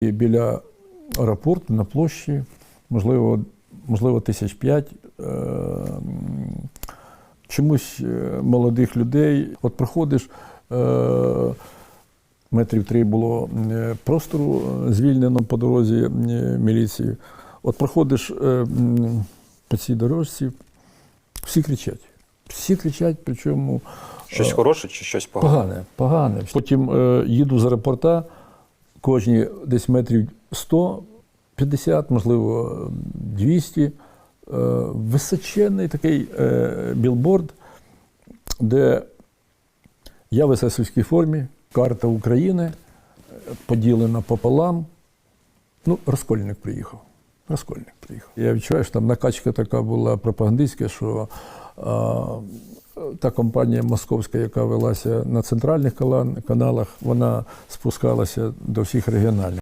І біля аеропорту на площі, можливо, можливо, тисяч п'ять. е, Чомусь е, молодих людей. От проходиш, е, метрів три було простору звільнено по дорозі міліції. От проходиш по цій дорожці, всі кричать. Всі кричать, причому Щось хороше чи щось погане? Погане, погане. Потім їду з аеропорта, кожні десь метрів 150, можливо, 200. Е, височенний такий е, білборд, де я в есесівській формі, карта України е, поділена пополам. Ну, Розкольник приїхав. Розкольник приїхав. Я відчуваю, що там накачка така була пропагандистська, що та компанія московська, яка велася на центральних каналах, вона спускалася до всіх регіональних.